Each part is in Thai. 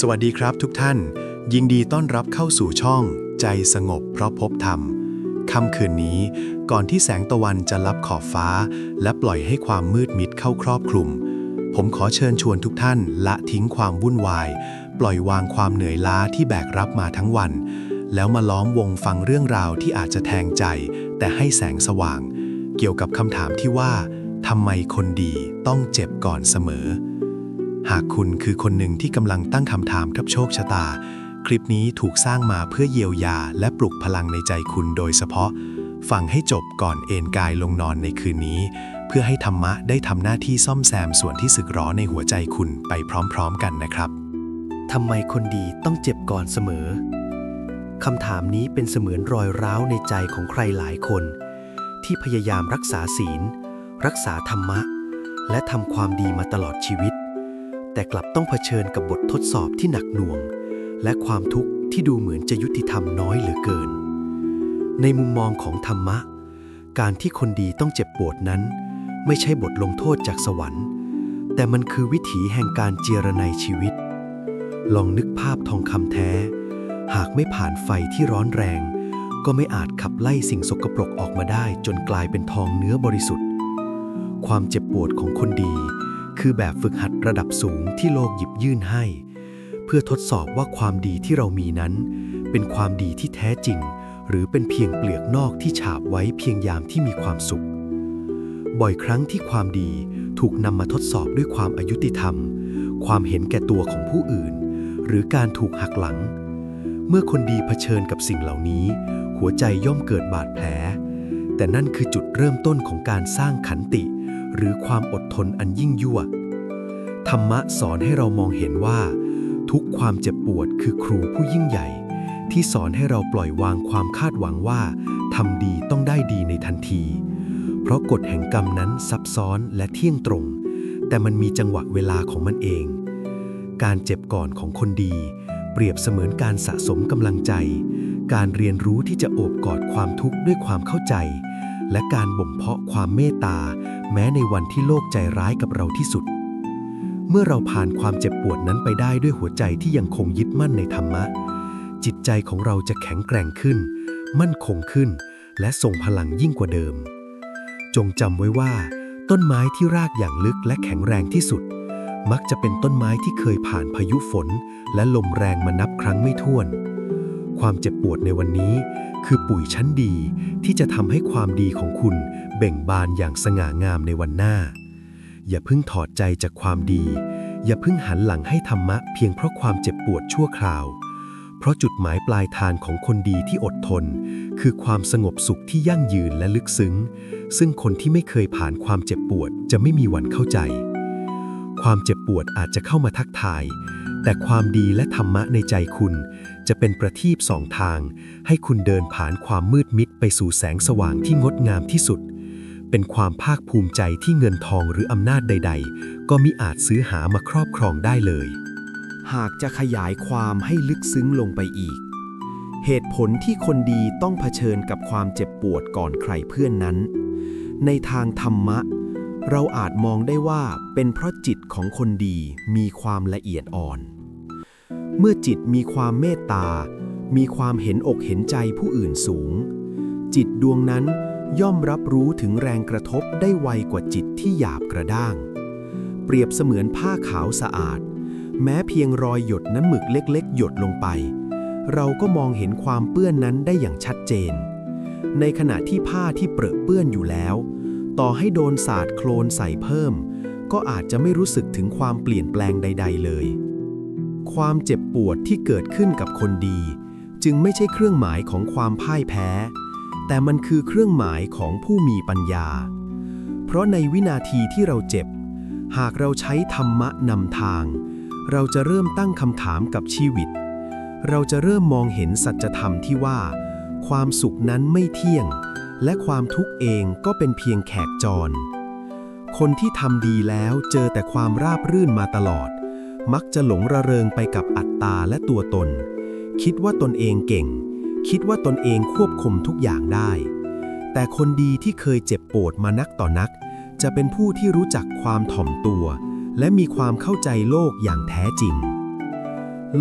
สวัสดีครับทุกท่าน ยินดีต้อนรับเข้าสู่ช่อง ใจสงบเพราะพบธรรมค่ำคืนนี้ ก่อนที่แสงตะวันจะลับขอบฟ้า และปล่อยให้ความมืดมิดเข้าครอบคลุม ผมขอเชิญชวนทุกท่านละทิ้งความวุ่นวาย ปล่อยวางความเหนื่อยล้าที่แบกรับมาทั้งวัน แล้วมาล้อมวงฟังเรื่องราวที่อาจจะแทงใจ แต่ให้แสงสว่าง เกี่ยวกับคำถามที่ว่าทำไมคนดีต้องเจ็บก่อนเสมอ หากคุณคือคนหนึ่งที่กำลังตั้งคำถามกับโชคชะตา คลิปนี้ถูกสร้างมาเพื่อเยียวยาและปลุกพลังในใจคุณโดยเฉพาะ ฟังให้จบก่อนเอนกายลงนอนในคืนนี้ เพื่อให้ธรรมะได้ทำหน้าที่ซ่อมแซมส่วนที่สึกหรอในหัวใจคุณไปพร้อมๆกันนะครับทำไมคนดีต้องเจ็บก่อนเสมอคำถามนี้เป็นเสมือนรอยร้าวในใจของใครหลายคน ที่พยายามรักษาศีล รักษาธรรมะ และทำความดีมาตลอดชีวิต กลับต้องเผชิญกับบททดสอบที่หนักหน่วง และความทุกข์ที่ดูเหมือนจะยุติธรรมน้อยเหลือเกิน ในมุมมองของธรรมะ การที่คนดีต้องเจ็บปวดนั้น ไม่ใช่บทลงโทษจากสวรรค์ แต่มันคือวิถีแห่งการเจรไนยชีวิต ลองนึกภาพทองคำแท้ หากไม่ผ่านไฟที่ร้อนแรง ก็ไม่อาจขับไล่สิ่งสกปรกออกมาได้ จนกลายเป็นทองเนื้อบริสุทธิ์ ความเจ็บปวดของคนดี คือแบบฝึกหัดระดับสูงที่โลกหยิบยื่นให้ เพื่อทดสอบว่าความดีที่เรามีนั้น เป็นความดีที่แท้จริง หรือเป็นเพียงเปลือกนอกที่ฉาบไว้เพียงยามที่มีความสุข บ่อยครั้งที่ความดีถูกนำมาทดสอบด้วยความอายุติธรรม ความเห็นแก่ตัวของผู้อื่น หรือการถูกหักหลัง เมื่อคนดีเผชิญกับสิ่งเหล่านี้ หัวใจย่อมเกิดบาดแผล แต่นั่นคือจุดเริ่มต้นของการสร้างขันติ หรือความอดทนอันยิ่งยวดธรรมะสอนให้เรามองเห็นว่า ทุกความเจ็บปวดคือครูผู้ยิ่งใหญ่ ที่สอนให้เราปล่อยวางความคาดหวังว่าทำดีต้องได้ดีในทันที เพราะกฎแห่งกรรมนั้นซับซ้อนและเที่ยงตรง แต่มันมีจังหวะเวลาของมันเอง การเจ็บก่อนของคนดี เปรียบเสมือนการสะสมกำลังใจ การเรียนรู้ที่จะโอบกอดความทุกข์ด้วยความเข้าใจ และการบ่มเพาะความเมตตา แม้ในวันที่โลกใจร้ายกับเราที่สุด เมื่อเราผ่านความเจ็บปวดนั้นไปได้ด้วยหัวใจที่ยังคงยึดมั่นในธรรมะ จิตใจของเราจะแข็งแกร่งขึ้น มั่นคงขึ้น และทรงพลังยิ่งกว่าเดิม จงจำไว้ว่า ต้นไม้ที่รากอย่างลึกและแข็งแรงที่สุด มักจะเป็นต้นไม้ที่เคยผ่านพายุฝน และลมแรงมานับครั้งไม่ถ้วน ความเจ็บปวดในวันนี้ คือปุ๋ยชั้นดีที่จะทำให้ความดีของคุณเบ่งบานอย่างสง่างามในวันหน้า อย่าเพิ่งถอดใจจากความดี อย่าเพิ่งหันหลังให้ธรรมะเพียงเพราะความเจ็บปวดชั่วคราว เพราะจุดหมายปลายทางของคนดีที่อดทน คือความสงบสุขที่ยั่งยืนและลึกซึ้ง ซึ่งคนที่ไม่เคยผ่านความเจ็บปวดจะไม่มีวันเข้าใจ ความเจ็บปวดอาจจะเข้ามาทักทาย แต่ความดีและธรรมะในใจคุณ จะเป็นประทีปสองทาง ให้คุณเดินผ่านความมืดมิดไปสู่แสงสว่างที่งดงามที่สุด เป็นความภาคภูมิใจที่เงินทองหรืออำนาจใด ๆ ก็มิอาจซื้อหามาครอบครองได้เลย หากจะขยายความให้ลึกซึ้งลงไปอีก เหตุผลที่คนดีต้องเผชิญกับความเจ็บปวดก่อนใครเพื่อนนั้น ในทางธรรมะเราอาจมองได้ว่าเป็นเพราะจิตของคนดีมีความละเอียดอ่อน เมื่อจิตมีความเมตตา มีความเห็นอกเห็นใจผู้อื่นสูง จิตดวงนั้นย่อมรับรู้ถึงแรงกระทบได้ไวกว่าจิตที่หยาบกระด้าง เปรียบเสมือนผ้าขาวสะอาด แม้เพียงรอยหยดน้ำหมึกเล็กๆ หยดลงไป เราก็มองเห็นความเปื้อนนั้นได้อย่างชัดเจน ในขณะที่ผ้าที่เปรอะเปื้อนอยู่แล้ว ต่อให้โดนสาดโคลนใส่เพิ่ม ก็อาจจะไม่รู้สึกถึงความเปลี่ยนแปลงใด ๆ เลย ความเจ็บปวดที่เกิดขึ้นกับคนดี จึงไม่ใช่เครื่องหมายของความพ่ายแพ้ แต่มันคือเครื่องหมายของผู้มีปัญญา เพราะในวินาทีที่เราเจ็บ หากเราใช้ธรรมะนำทาง เราจะเริ่มตั้งคำถามกับชีวิต เราจะเริ่มมองเห็นสัจธรรมที่ว่า ความสุขนั้นไม่เที่ยง และความทุกข์เองก็เป็นเพียงแขกจร คนที่ทำดีแล้วเจอแต่ความราบรื่นมาตลอด มักจะหลงระเริงไปกับอัตตาและตัวตน คิดว่าตนเองเก่ง คิดว่าตนเองควบคุมทุกอย่างได้ แต่คนดีที่เคยเจ็บปวดมานักต่อนัก จะเป็นผู้ที่รู้จักความถ่อมตัว และมีความเข้าใจโลกอย่างแท้จริง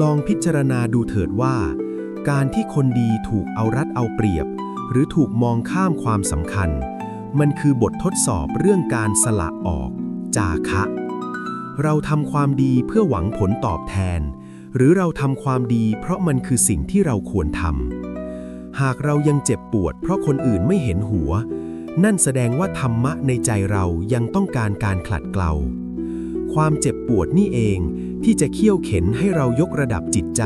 ลองพิจารณาดูเถิดว่า การที่คนดีถูกเอารัดเอาเปรียบ หรือถูกมองข้ามความสำคัญ มันคือบททดสอบเรื่องการสละออก จาคะ เราทำความดีเพื่อหวังผลตอบแทน หรือเราทำความดีเพราะมันคือสิ่งที่เราควรทำหากเรายังเจ็บปวด เพราะคนอื่นไม่เห็นหัว นั่นแสดงว่าธรรมะในใจเรายังต้องการการขลัดเกลาความเจ็บปวดนี่เองที่จะเคี่ยวเข็นให้เรายกระดับจิตใจ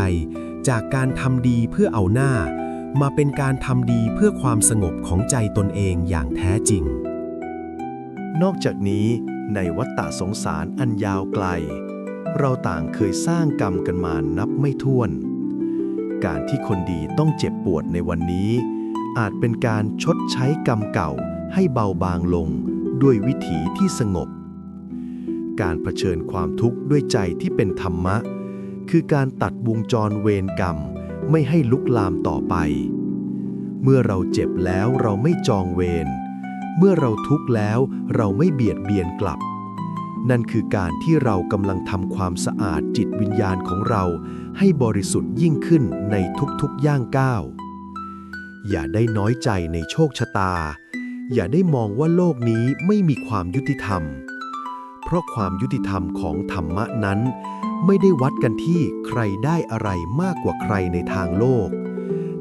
จากการทำดีเพื่อเอาหน้า มาเป็นการทำดีเพื่อความสงบของใจตนเองอย่างแท้จริง นอกจากนี้ ในวัฏฏะสงสารอันยาวไกล เราต่างเคยสร้างกรรมกันมานับไม่ถ้วน การที่คนดีต้องเจ็บปวดในวันนี้ อาจเป็นการชดใช้กรรมเก่าให้เบาบางลงด้วยวิถีที่สงบ การเผชิญความทุกข์ด้วยใจที่เป็นธรรมะ คือการตัดวงจรเวรกรรมไม่ให้ลุกลามต่อไป เมื่อเราเจ็บแล้วเราไม่จองเวร เมื่อเราทุกข์แล้วเราไม่เบียดเบียนกลับ นั่นคือการที่เรากำลังทำความสะอาดจิตวิญญาณของเราให้บริสุทธิ์ยิ่งขึ้นในทุกๆย่างก้าว อย่าได้น้อยใจในโชคชะตา อย่าได้มองว่าโลกนี้ไม่มีความยุติธรรม เพราะความยุติธรรมของธรรมะนั้น ไม่ได้วัดกันที่ใครได้อะไรมากกว่าใครในทางโลก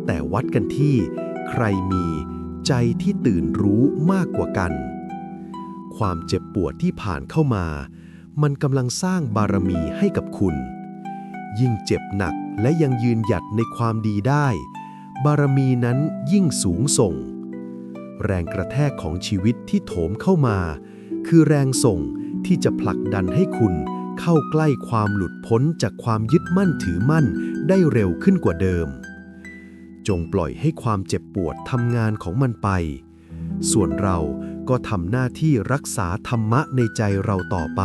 แต่วัดกันที่ใครมี ใจที่ตื่นรู้มากกว่ากัน ความเจ็บปวดที่ผ่านเข้ามา มันกำลังสร้างบารมีให้กับคุณ ยิ่งเจ็บหนักและยังยืนหยัดในความดีได้ บารมีนั้นยิ่งสูงส่ง แรงกระแทกของชีวิตที่โถมเข้ามา คือแรงส่งที่จะผลักดันให้คุณเข้าใกล้ความหลุดพ้นจากความยึดมั่นถือมั่นได้เร็วขึ้นกว่าเดิม จงปล่อยให้ความเจ็บปวดทำงานของมันไป ส่วนเราก็ทำหน้าที่รักษาธรรมะในใจเราต่อไป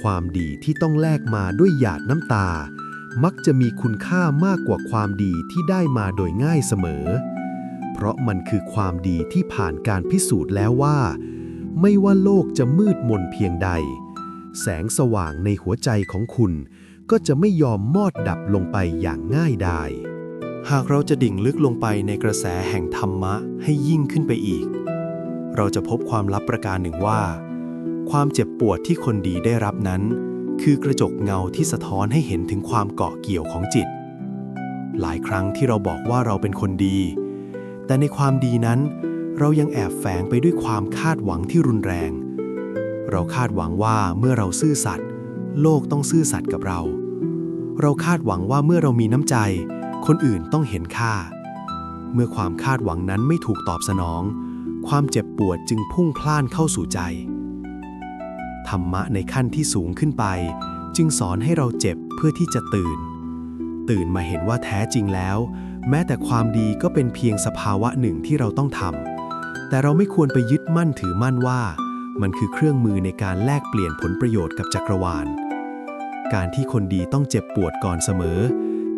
ความดีที่ต้องแลกมาด้วยหยาดน้ำตา มักจะมีคุณค่ามากกว่าความดีที่ได้มาโดยง่ายเสมอ เพราะมันคือความดีที่ผ่านการพิสูจน์แล้วว่า ไม่ว่าโลกจะมืดมนเพียงใด แสงสว่างในหัวใจของคุณก็จะไม่ยอมมอดดับลงไปอย่างง่ายดาย หากเราจะดิ่งลึกลงไปในกระแสแห่งธรรมะให้ยิ่งขึ้นไปอีก เราจะพบความลับประการหนึ่งว่า ความเจ็บปวดที่คนดีได้รับนั้น คือกระจกเงาที่สะท้อนให้เห็นถึงความเกาะเกี่ยวของจิต หลายครั้งที่เราบอกว่าเราเป็นคนดี แต่ในความดีนั้น เรายังแอบแฝงไปด้วยความคาดหวังที่รุนแรง เราคาดหวังว่าเมื่อเราซื่อสัตย์โลกต้องซื่อสัตย์กับเรา เราคาดหวังว่าเมื่อเรามีน้ำใจ คนอื่นต้องเห็นค่า เมื่อความคาดหวังนั้นไม่ถูกตอบสนอง ความเจ็บปวดจึงพุ่งพล่านเข้าสู่ใจ ธรรมะในขั้นที่สูงขึ้นไป จึงสอนให้เราเจ็บเพื่อที่จะตื่น ตื่นมาเห็นว่าแท้จริงแล้ว แม้แต่ความดีก็เป็นเพียงสภาวะหนึ่งที่เราต้องทำแต่เราไม่ควรไปยึดมั่นถือมั่นว่า มันคือเครื่องมือในการแลกเปลี่ยนผลประโยชน์กับจักรวาล การที่คนดีต้องเจ็บปวดก่อนเสมอ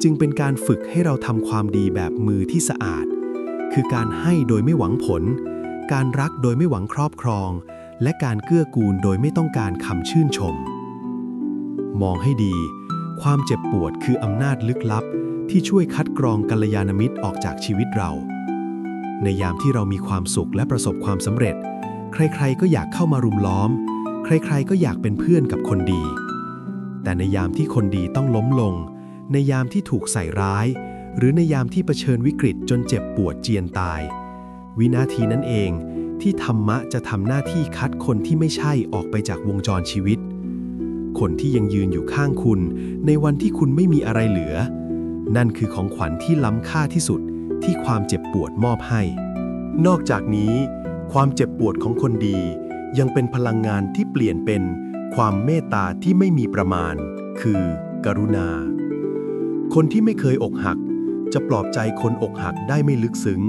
จึงเป็นการฝึกให้เราทำความดีแบบมือที่สะอาด คือการให้โดยไม่หวังผล การรักโดยไม่หวังครอบครอง และการเกื้อกูลโดยไม่ต้องการคำชื่นชม มองให้ดี ความเจ็บปวดคืออำนาจลึกลับ ที่ช่วยคัดกรองกัลยาณมิตรออกจากชีวิตเรา ในยามที่เรามีความสุขและประสบความสำเร็จ ใครๆ ก็อยากเข้ามารุมล้อม ใครๆ ก็อยากเป็นเพื่อนกับคนดี แต่ในยามที่คนดีต้องล้มลง ในยามที่ถูกใส่ร้าย หรือในยามที่เผชิญวิกฤตจนเจ็บปวดเจียนตาย วินาทีนั้นเองที่ธรรมะจะทำหน้าที่คัดคนที่ไม่ใช่ออกไปจากวงจรชีวิต คนที่ยังยืนอยู่ข้างคุณในวันที่คุณไม่มีอะไรเหลือ นั่นคือของขวัญที่ล้ำค่าที่สุดที่ความเจ็บปวดมอบให้ นอกจากนี้ ความเจ็บปวดของคนดี ยังเป็นพลังงานที่เปลี่ยนเป็นความเมตตาที่ไม่มีประมาณ คือ กรุณา คนที่ไม่เคยอกหัก จะปลอบใจคนอกหักได้ไม่ลึกซึ้ง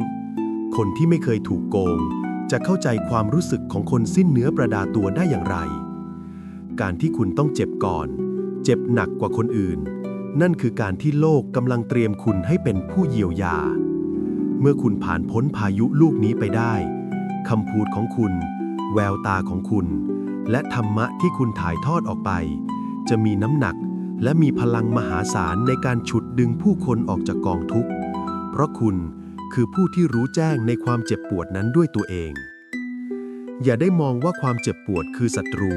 คนที่ไม่เคยถูกโกง จะเข้าใจความรู้สึกของคนสิ้นเนื้อประดาตัวได้อย่างไร การที่คุณต้องเจ็บก่อน เจ็บหนักกว่าคนอื่น นั่นคือการที่โลกกำลังเตรียมคุณให้เป็นผู้เยียวยา เมื่อคุณผ่านพ้นพายุลูกนี้ไปได้คำพูดของคุณ แววตาของคุณ และธรรมะที่คุณถ่ายทอดออกไป จะมีน้ำหนัก และมีพลังมหาศาลในการฉุดดึงผู้คนออกจากกองทุกข์ เพราะคุณคือผู้ที่รู้แจ้งในความเจ็บปวดนั้นด้วยตัวเอง อย่าได้มองว่าความเจ็บปวดคือศัตรู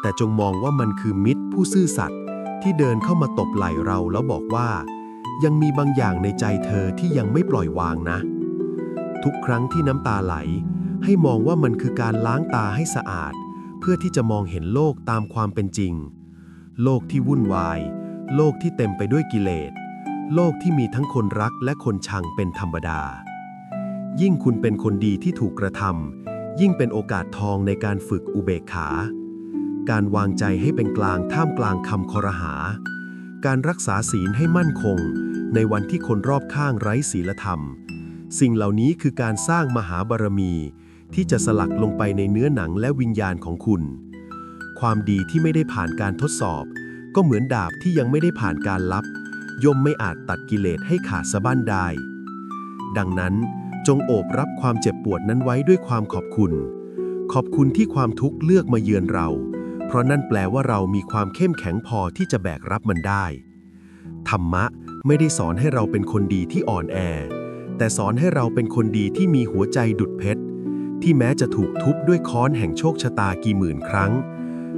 แต่จงมองว่ามันคือมิตรผู้ซื่อสัตย์ที่เดินเข้ามาตบไหล่เราแล้วบอกว่า ยังมีบางอย่างในใจเธอที่ยังไม่ปล่อยวางนะ ทุกครั้งที่น้ำตาไหล ให้มองว่ามันคือการล้างตาให้สะอาด เพื่อที่จะมองเห็นโลกตามความเป็นจริง โลกที่วุ่นวาย โลกที่เต็มไปด้วยกิเลส โลกที่มีทั้งคนรักและคนชังเป็นธรรมดา ยิ่งคุณเป็นคนดีที่ถูกกระทำยิ่งเป็นโอกาสทองในการฝึกอุเบกขา การวางใจให้เป็นกลางท่ามกลางคำคอรหา การรักษาศีลให้มั่นคง ในวันที่คนรอบข้างไร้ศีลธรรม สิ่งเหล่านี้คือการสร้างมหาบารมี ที่จะสลักลงไปในเนื้อหนังและวิญญาณของคุณ ความดีที่ไม่ได้ผ่านการทดสอบ ก็เหมือนดาบที่ยังไม่ได้ผ่านการลับ ย่อมไม่อาจตัดกิเลสให้ขาดสะบั้นได้ ดังนั้นจงโอบรับความเจ็บปวดนั้นไว้ด้วยความขอบคุณ ขอบคุณที่ความทุกข์เลือกมาเยือนเรา เพราะนั่นแปลว่าเรามีความเข้มแข็งพอที่จะแบกรับมันได้ ธรรมะไม่ได้สอนให้เราเป็นคนดีที่อ่อนแอ แต่สอนให้เราเป็นคนดีที่มีหัวใจดุดเพชรที่แม้จะถูกทุบด้วยค้อนแห่งโชคชะตากี่หมื่นครั้ง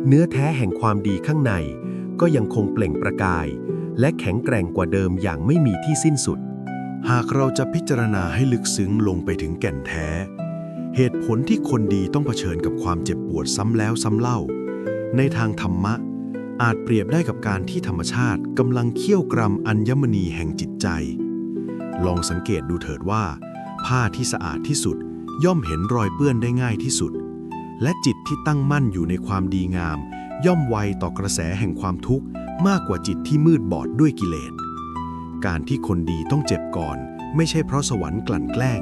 เนื้อแท้แห่งความดีข้างใน ก็ยังคงเปล่งประกาย และแข็งแกร่งกว่าเดิมอย่างไม่มีที่สิ้นสุด หากเราจะพิจารณาให้ลึกซึ้งลงไปถึงแก่นแท้ เหตุผลที่คนดีต้องเผชิญกับความเจ็บปวดซ้ำแล้วซ้ำเล่า ในทางธรรมะ อาจเปรียบได้กับการที่ธรรมชาติกำลังเคี่ยวกรำอัญมณีแห่งจิตใจ ลองสังเกตดูเถิดว่า ผ้าที่สะอาดที่สุดย่อมเห็นรอยเปื้อนได้ง่ายที่สุด และจิตที่ตั้งมั่นอยู่ในความดีงาม ย่อมไวต่อกระแสแห่งความทุกข์ มากกว่าจิตที่มืดบอดด้วยกิเลส การที่คนดีต้องเจ็บก่อน ไม่ใช่เพราะสวรรค์กลั่นแกล้ง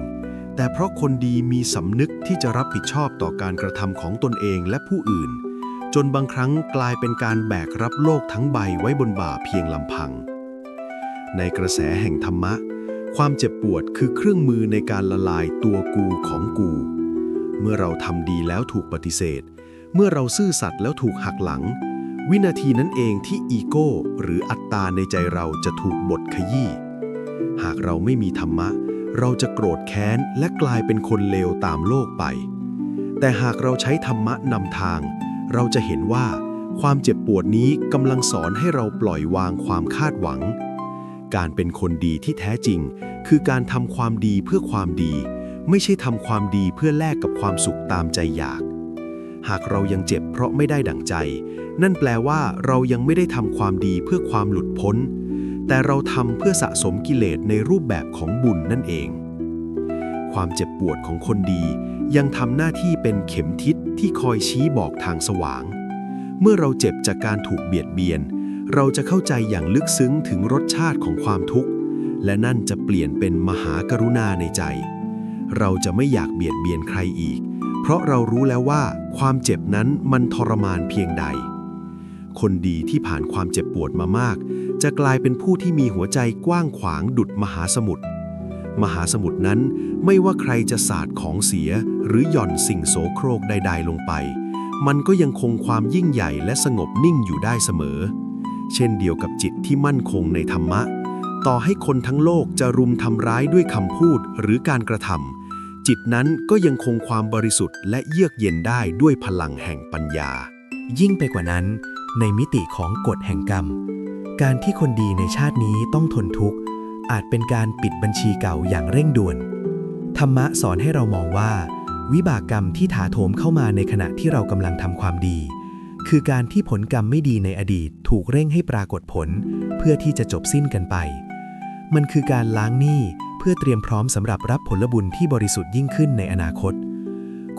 แต่เพราะคนดีมีสำนึกที่จะรับผิดชอบต่อการกระทำของตนเองและผู้อื่น จนบางครั้งกลายเป็นการแบกรับโลกทั้งใบไว้บนบ่าเพียงลำพัง ในกระแสแห่งธรรมะ ความเจ็บปวดคือเครื่องมือในการละลายตัวกูของกู เมื่อเราทำดีแล้วถูกปฏิเสธ เมื่อเราซื่อสัตย์แล้วถูกหักหลัง วินาทีนั้นเองที่อีโก้ หรืออัตตาในใจเราจะถูกบดขยี้ หากเราไม่มีธรรมะ เราจะโกรธแค้นและกลายเป็นคนเลวตามโลกไป แต่หากเราใช้ธรรมะนำทาง เราจะเห็นว่าความเจ็บปวดนี้กำลังสอนให้เราปล่อยวางความคาดหวัง การเป็นคนดีที่แท้จริง คือการทำความดีเพื่อความดี ไม่ใช่ทำความดีเพื่อแลกกับความสุขตามใจอยาก หากเรายังเจ็บเพราะไม่ได้ดั่งใจ นั่นแปลว่าเรายังไม่ได้ทำความดีเพื่อความหลุดพ้น แต่เราทำเพื่อสะสมกิเลสในรูปแบบของบุญนั่นเอง ความเจ็บปวดของคนดี ยังทำหน้าที่เป็นเข็มทิศที่คอยชี้บอกทางสว่าง เมื่อเราเจ็บจากการถูกเบียดเบียน เราจะเข้าใจอย่างลึกซึ้งถึงรสชาติของความทุกข์ และนั่นจะเปลี่ยนเป็นมหากรุณาในใจ เราจะไม่อยากเบียดเบียนใครอีก เพราะเรารู้แล้วว่าความเจ็บนั้นมันทรมานเพียงใด คนดีที่ผ่านความเจ็บปวดมามาก จะกลายเป็นผู้ที่มีหัวใจกว้างขวางดุดมหาสมุทรมหาสมุทรนั้นไม่ว่าใครจะสาดของเสียหรือหย่อนสิ่งโสโครกใด ๆ ลงไป มันก็ยังคงความยิ่งใหญ่และสงบนิ่งอยู่ได้เสมอ เช่นเดียวกับจิตที่มั่นคงในธรรมะ ต่อให้คนทั้งโลกจะรุมทำร้ายด้วยคำพูดหรือการกระทำ จิตนั้นก็ยังคงความบริสุทธิ์และเยือกเย็นได้ด้วยพลังแห่งปัญญา ยิ่งไปกว่านั้น ในมิติของกฎแห่งกรรม การที่คนดีในชาตินี้ต้องทนทุกข์ อาจเป็นการปิดบัญชีเก่าอย่างเร่งด่วน ธรรมะสอนให้เรามองว่า วิบากกรรมที่ถาโถมเข้ามาในขณะที่เรากำลังทำความดี คือการที่ผลกรรมไม่ดีในอดีตถูกเร่งให้ปรากฏผล เพื่อที่จะจบสิ้นกันไป มันคือการล้างหนี้ เพื่อเตรียมพร้อมสำหรับรับผลบุญที่บริสุทธิ์ยิ่งขึ้นในอนาคต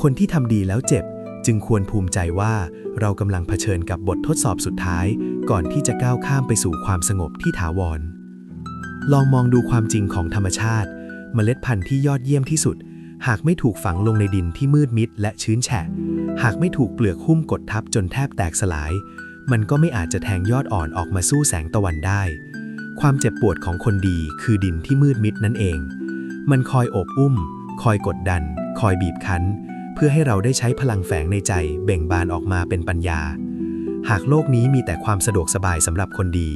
คนที่ทำดีแล้วเจ็บ จึงควรภูมิใจว่าเรากำลังเผชิญกับบททดสอบสุดท้าย ก่อนที่จะก้าวข้ามไปสู่ความสงบที่ถาวร ลองมองดูความจริงของธรรมชาติ เมล็ดพันธุ์ที่ยอดเยี่ยมที่สุด หากไม่ถูกฝังลงในดินที่มืดมิดและชื้นแฉะ หากไม่ถูกเปลือกหุ้มกดทับจนแทบแตกสลาย มันก็ไม่อาจจะแทงยอดอ่อนออกมาสู้แสงตะวันได้ ความเจ็บปวดของคนดีคือดินที่มืดมิดนั่นเอง มันคอยโอบอุ้ม คอยกดดัน คอยบีบคั้น เพื่อให้เราได้ใช้พลังแฝงในใจเบ่งบานออกมาเป็นปัญญา หากโลกนี้มีแต่ความสะดวกสบายสำหรับคนดี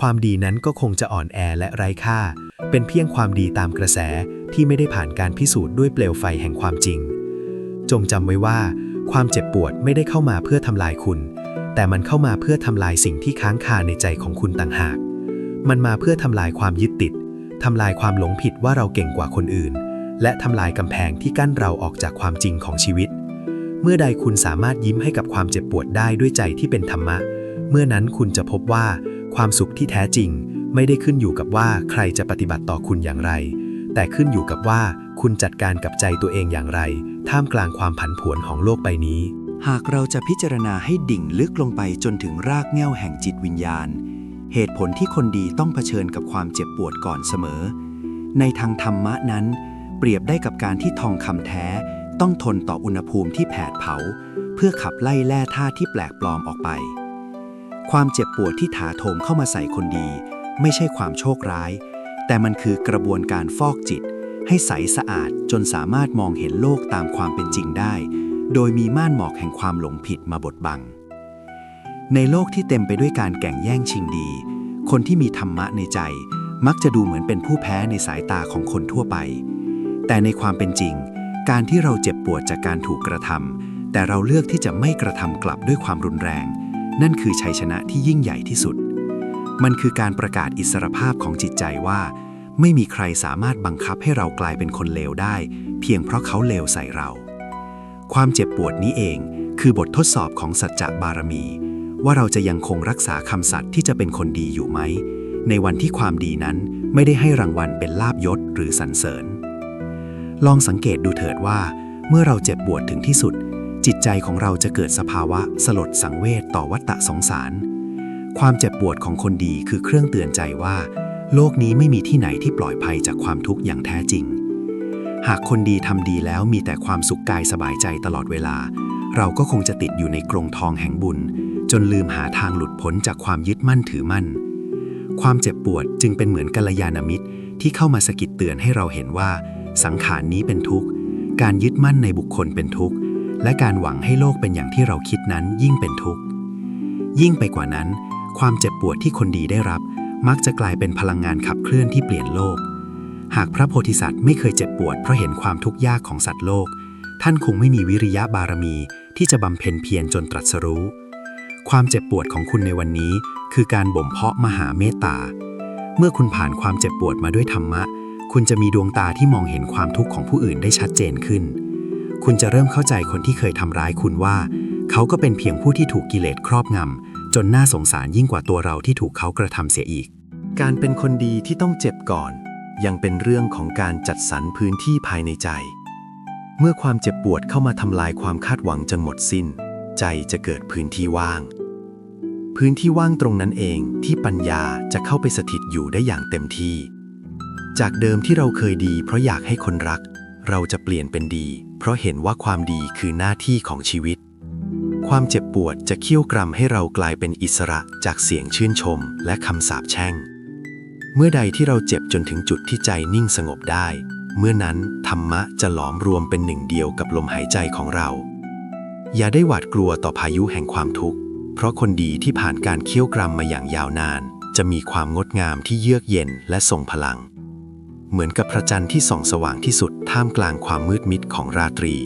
ความดีนั้นก็คงจะอ่อนแอและไร้ค่า เป็นเพียงความดีตามกระแสที่ไม่ได้ผ่านการพิสูจน์ด้วยเปลวไฟแห่งความจริง จงจำไว้ว่า ความเจ็บปวดไม่ได้เข้ามาเพื่อทำลายคุณ แต่มันเข้ามาเพื่อทำลายสิ่งที่ค้างคาในใจของคุณต่างหาก มันมาเพื่อทำลายความยึดติดทำลายความหลงผิดว่าเราเก่งกว่าคนอื่น และทำลายกำแพงที่กั้นเราออกจากความจริงของชีวิต เมื่อใดคุณสามารถยิ้มให้กับความเจ็บปวดได้ด้วยใจที่เป็นธรรมะ เมื่อนั้นคุณจะพบว่าความสุขที่แท้จริง ไม่ได้ขึ้นอยู่กับว่าใครจะปฏิบัติต่อคุณอย่างไร แต่ขึ้นอยู่กับว่าคุณจัดการกับใจตัวเองอย่างไร ท่ามกลางความผันผวนของโลกใบนี้ หากเราจะพิจารณาให้ดิ่งลึกลงไปจนถึงรากเหง้าแห่งจิตวิญญาณ เหตุผลที่คนดีต้องเผชิญกับความเจ็บปวดก่อนเสมอ ในทางธรรมะนั้น เปรียบได้กับการที่ทองคำแท้ ต้องทนต่ออุณหภูมิที่แผดเผา เพื่อขับไล่แร่ธาตุที่แปลกปลอมออกไป ความเจ็บปวดที่ถาโถมเข้ามาใส่คนดี ไม่ใช่ความโชคร้าย แต่มันคือกระบวนการฟอกจิต ให้ใสสะอาดจนสามารถมองเห็นโลกตามความเป็นจริงได้ โดยมีม่านหมอกแห่งความหลงผิดมาบดบัง ในโลกที่เต็มไปด้วยการแก่งแย่งชิงดี คนที่มีธรรมะในใจ มักจะดูเหมือนเป็นผู้แพ้ในสายตาของคนทั่วไป แต่ในความเป็นจริง การที่เราเจ็บปวดจากการถูกกระทำแต่เราเลือกที่จะไม่กระทำกลับด้วยความรุนแรง นั่นคือชัยชนะที่ยิ่งใหญ่ที่สุด มันคือการประกาศอิสรภาพของจิตใจว่า ไม่มีใครสามารถบังคับให้เรากลายเป็นคนเลวได้ เพียงเพราะเขาเลวใส่เรา ความเจ็บปวดนี้เองคือบททดสอบของสัจจะบารมี ว่าเราจะยังคงรักษาคำสัตย์ที่จะเป็นคนดีอยู่ไหม ในวันที่ความดีนั้นไม่ได้ให้รางวัลเป็นลาบยศหรือสรรเสริญ ลองสังเกตดูเถิดว่า เมื่อเราเจ็บปวดถึงที่สุด จิตใจของเราจะเกิดสภาวะสลดสังเวชต่อวัฏฏะสงสาร ความเจ็บปวดของคนดีคือเครื่องเตือนใจว่า โลกนี้ไม่มีที่ไหนที่ปลอดภัยจากความทุกข์อย่างแท้จริง หากคนดีทำดีแล้วมีแต่ความสุขกายสบายใจตลอดเวลา เราก็คงจะติดอยู่ในกรงทองแห่งบุญ จนลืมหาทางหลุดพ้นจากความยึดมั่นถือมั่น ความเจ็บปวดจึงเป็นเหมือนกัลยาณมิตรที่เข้ามาสะกิดเตือนให้เราเห็นว่า สังขารนี้เป็นทุกข์ การยึดมั่นในบุคคลเป็นทุกข์ และการหวังให้โลกเป็นอย่างที่เราคิดนั้นยิ่งเป็นทุกข์ ยิ่งไปกว่านั้น ความเจ็บปวดที่คนดีได้รับ มักจะกลายเป็นพลังงานขับเคลื่อนที่เปลี่ยนโลก หากพระโพธิสัตว์ไม่เคยเจ็บปวดเพราะเห็นความทุกข์ยากของสัตว์โลก ท่านคงไม่มีวิริยะบารมีที่จะบำเพ็ญเพียรจนตรัสรู้ ความเจ็บปวดของคุณในวันนี้คือการบ่มเพาะมหาเมตตา เมื่อคุณผ่านความเจ็บปวดมาด้วยธรรมะ คุณจะมีดวงตาที่มองเห็นความทุกข์ของผู้อื่นได้ชัดเจนขึ้น คุณจะเริ่มเข้าใจคนที่เคยทำร้ายคุณว่า เขาก็เป็นเพียงผู้ที่ถูกกิเลสครอบงำจนน่าสงสารยิ่งกว่าตัวเราที่ถูกเขากระทำเสียอีก การเป็นคนดีที่ต้องเจ็บก่อน ยังเป็นเรื่องของการจัดสรรพื้นที่ภายในใจ เมื่อความเจ็บปวดเข้ามาทำลายความคาดหวังจนหมดสิ้น ใจจะเกิดพื้นที่ว่าง พื้นที่ว่างตรงนั้นเองที่ปัญญาจะเข้าไปสถิตอยู่ได้อย่างเต็มที่ จากเดิมที่เราเคยดี เพราะอยากให้คนรัก เราจะเปลี่ยนเป็นดี เพราะเห็นว่าความดีคือหน้าที่ของชีวิต ความเจ็บปวดจะเคี่ยวกรำให้เรากลายเป็นอิสระจากเสียงชื่นชม และคำสาปแช่ง เมื่อใดที่เราเจ็บจนถึงจุดที่ใจนิ่งสงบได้ เมื่อนั้นธรรมะจะหลอมรวมเป็นหนึ่งเดียวกับลมหายใจของเรา อย่าได้หวาดกลัวต่อพายุแห่งความทุกข์ เพราะคนดีที่ผ่านการเคี่ยวกรำมาอย่างยาวนาน จะมีความงดงามที่เยือกเย็นและทรงพลัง เหมือนกับพระจันทร์ที่ส่องสว่างที่สุดท่ามกลางความมืดมิดของราตรี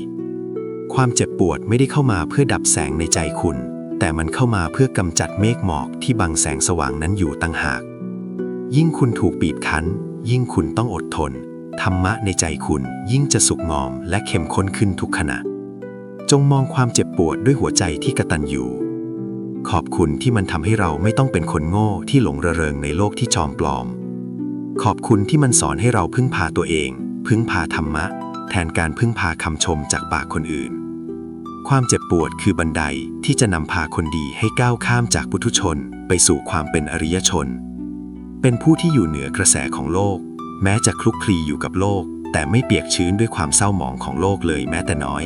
ความเจ็บปวดไม่ได้เข้ามาเพื่อดับแสงในใจคุณ แต่มันเข้ามาเพื่อกำจัดเมฆหมอกที่บังแสงสว่างนั้นอยู่ตั้งหาก ยิ่งคุณถูกบีบคั้น ยิ่งคุณต้องอดทน ธรรมะในใจคุณยิ่งจะสุกงอมและเข้มข้นขึ้นทุกขณะ จงมองความเจ็บปวดด้วยหัวใจที่กระตันอยู่ ขอบคุณที่มันทำให้เราไม่ต้องเป็นคนโง่ที่หลงระเริงในโลกที่จอมปลอม ขอบคุณที่มันสอนให้เราพึ่งพาตัวเอง พึ่งพาธรรมะ แทนการพึ่งพาคำชมจากปากคนอื่น ความเจ็บปวดคือบันไดที่จะนำพาคนดีให้ก้าวข้ามจากปุถุชน ไปสู่ความเป็นอริยชน เป็นผู้ที่อยู่เหนือกระแสของโลก แม้จะคลุกคลีอยู่กับโลก แต่ไม่เปียกชื้นด้วยความเศร้าหมองของโลกเลยแม้แต่น้อย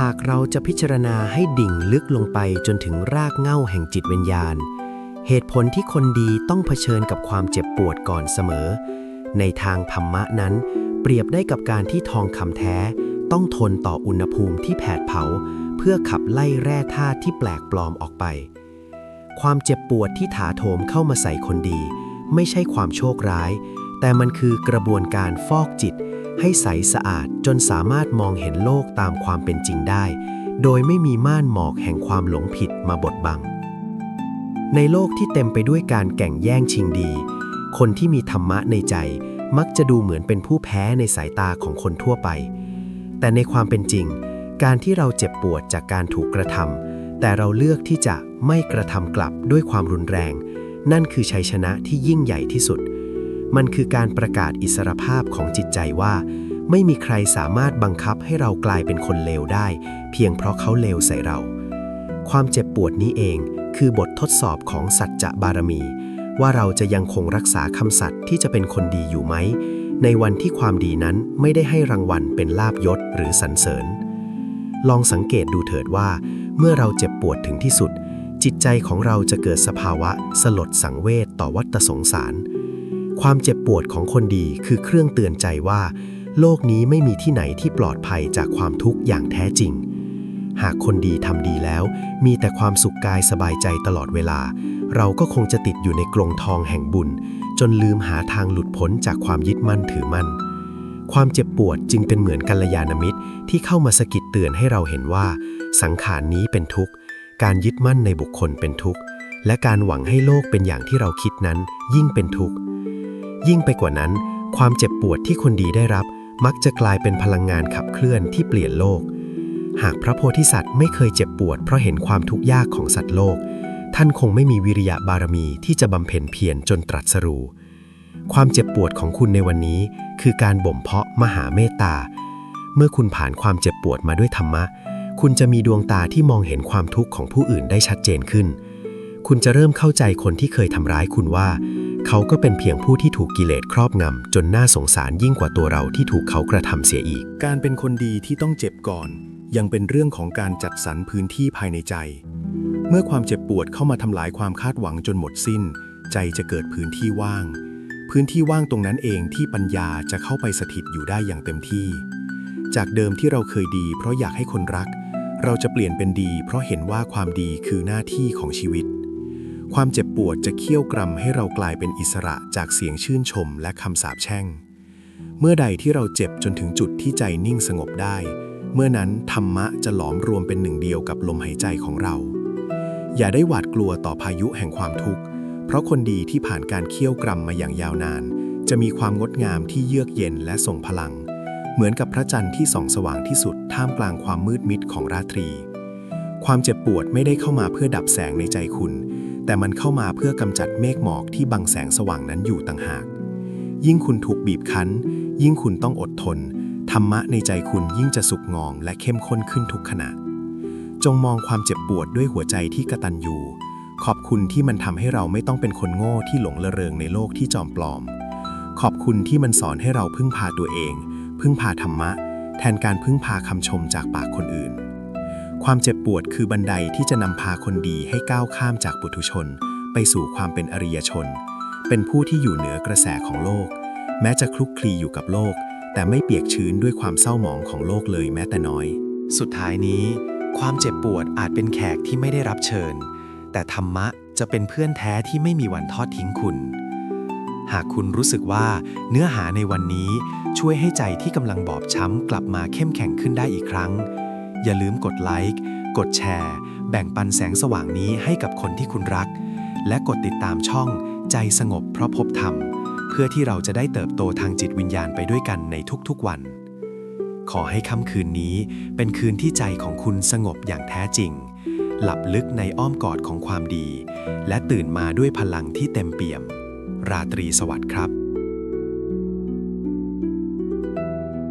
หากเราจะพิจารณาให้ดิ่งลึกลงไปจนถึงรากเหง้าแห่งจิตวิญญาณ เหตุผลที่คนดีต้องเผชิญกับความเจ็บปวดก่อนเสมอ ในทางธรรมะนั้น เปรียบได้กับการที่ทองคำแท้ ต้องทนต่ออุณหภูมิที่แผดเผา เพื่อขับไล่แร่ธาตุที่แปลกปลอมออกไป ความเจ็บปวดที่ถาโถมเข้ามาใส่คนดี ไม่ใช่ความโชคร้าย แต่มันคือกระบวนการฟอกจิต ให้ใสสะอาดจนสามารถมองเห็นโลกตามความเป็นจริงได้ โดยไม่มีม่านหมอกแห่งความหลงผิดมาบดบัง ในโลกที่เต็มไปด้วยการแก่งแย่งชิงดี คนที่มีธรรมะในใจ มักจะดูเหมือนเป็นผู้แพ้ในสายตาของคนทั่วไป แต่ในความเป็นจริง การที่เราเจ็บปวดจากการถูกกระทำแต่เราเลือกที่จะไม่กระทำกลับด้วยความรุนแรง นั่นคือชัยชนะที่ยิ่งใหญ่ที่สุด มันคือการประกาศอิสรภาพของจิตใจว่า ไม่มีใครสามารถบังคับให้เรากลายเป็นคนเลวได้ เพียงเพราะเขาเลวใส่เรา ความเจ็บปวดนี้เองคือบททดสอบของสัจจะบารมี ว่าเราจะยังคงรักษาคำสัตย์ที่จะเป็นคนดีอยู่ไหม ในวันที่ความดีนั้นไม่ได้ให้รางวัลเป็นลาบยศหรือสรรเสริญ ลองสังเกตดูเถิดว่า เมื่อเราเจ็บปวดถึงที่สุด จิตใจของเราจะเกิดสภาวะสลดสังเวชต่อวัฏสงสาร ความเจ็บปวดของคนดีคือเครื่องเตือนใจว่า โลกนี้ไม่มีที่ไหนที่ปลอดภัยจากความทุกข์อย่างแท้จริง หากคนดีทำดีแล้ว มีแต่ความสุขกายสบายใจตลอดเวลา เราก็คงจะติดอยู่ในกรงทองแห่งบุญ จนลืมหาทางหลุดพ้นจากความยึดมั่นถือมั่น ความเจ็บปวดจึงเป็นเหมือนกัลยาณมิตรที่เข้ามาสะกิดเตือนให้เราเห็นว่า สังขารนี้เป็นทุกข์ การยึดมั่นในบุคคลเป็นทุกข์และการหวังให้โลกเป็นอย่างที่เราคิดนั้นยิ่งเป็นทุกข์ ยิ่งไปกว่านั้น ความเจ็บปวดที่คนดีได้รับ มักจะกลายเป็นพลังงานขับเคลื่อนที่เปลี่ยนโลก หากพระโพธิสัตว์ไม่เคยเจ็บปวด เพราะเห็นความทุกข์ยากของสัตว์โลก ท่านคงไม่มีวิริยะบารมีที่จะบำเพ็ญเพียรจนตรัสรู้ความเจ็บปวดของคุณในวันนี้ คือการบ่มเพาะมหาเมตตา เมื่อคุณผ่านความเจ็บปวดมาด้วยธรรมะ คุณจะมีดวงตาที่มองเห็นความทุกข์ของผู้อื่นได้ชัดเจนขึ้น คุณจะเริ่มเข้าใจคนที่เคยทำร้ายคุณว่า เขาก็เป็นเพียงผู้ที่ถูกกิเลสครอบงำ จนน่าสงสารยิ่งกว่าตัวเราที่ถูกเขากระทำเสียอีก การเป็นคนดีที่ต้องเจ็บก่อน ยังเป็นเรื่องของการจัดสรรพื้นที่ภายในใจ เมื่อความเจ็บปวดเข้ามาทำลายความคาดหวังจนหมดสิ้น ใจจะเกิดพื้นที่ว่าง พื้นที่ว่างตรงนั้นเองที่ปัญญาจะเข้าไปสถิตอยู่ได้อย่างเต็มที่ จากเดิมที่เราเคยดี เพราะอยากให้คนรักเราจะเปลี่ยนเป็นดีเพราะเห็นว่าความดีคือหน้าที่ของชีวิต ความเจ็บปวดจะเคี่ยวกรำให้เรากลายเป็นอิสระจากเสียงชื่นชมและคำสาปแช่ง เมื่อใดที่เราเจ็บจนถึงจุดที่ใจนิ่งสงบได้ เมื่อนั้นธรรมะจะหลอมรวมเป็นหนึ่งเดียวกับลมหายใจของเรา อย่าได้หวาดกลัวต่อพายุแห่งความทุกข์ เพราะคนดีที่ผ่านการเคี่ยวกรำมาอย่างยาวนาน จะมีความงดงามที่เยือกเย็นและทรงพลัง เหมือนกับพระจันทร์ที่ส่องสว่างที่สุดท่ามกลางความมืดมิดของราตรี ความเจ็บปวดไม่ได้เข้ามาเพื่อดับแสงในใจคุณ แต่มันเข้ามาเพื่อกำจัดเมฆหมอกที่บังแสงสว่างนั้นอยู่ต่างหาก ยิ่งคุณถูกบีบคั้น ยิ่งคุณต้องอดทน ธรรมะในใจคุณยิ่งจะสุกงอมและเข้มข้นขึ้นทุกขณะ จงมองความเจ็บปวดด้วยหัวใจที่กระตันยูขอบคุณที่มันทำให้เราไม่ต้องเป็นคนโง่ที่หลงละเริงในโลกที่จอมปลอม ขอบคุณที่มันสอนให้เราพึ่งพาตัวเอง พึ่งพาธรรมะ แทนการพึ่งพาคำชมจากปากคนอื่น ความเจ็บปวดคือบันไดที่จะนำพาคนดีให้ก้าวข้ามจากปุถุชน ไปสู่ความเป็นอริยชน เป็นผู้ที่อยู่เหนือกระแสของโลก แม้จะคลุกคลีอยู่กับโลก แต่ไม่เปียกชื้นด้วยความเศร้าหมองของโลกเลยแม้แต่น้อย สุดท้ายนี้ ความเจ็บปวดอาจเป็นแขกที่ไม่ได้รับเชิญ แต่ธรรมะจะเป็นเพื่อนแท้ที่ไม่มีวันทอดทิ้งคุณ หากคุณรู้สึกว่าเนื้อหาในวันนี้ช่วยให้ใจที่กำลังบอบช้ำกลับมาเข้มแข็งขึ้นได้อีกครั้ง อย่าลืมกดไลค์ กดแชร์ แบ่งปันแสงสว่างนี้ให้กับคนที่คุณรัก และกดติดตามช่องใจสงบเพราะพบธรรม เพื่อที่เราจะได้เติบโตทางจิตวิญญาณไปด้วยกันในทุกๆวัน ขอให้ค่ำคืนนี้เป็นคืนที่ใจของคุณสงบอย่างแท้จริง หลับลึกในอ้อมกอดของความดี และตื่นมาด้วยพลังที่เต็มเปี่ยม ราตรีสวัสดิ์ครับ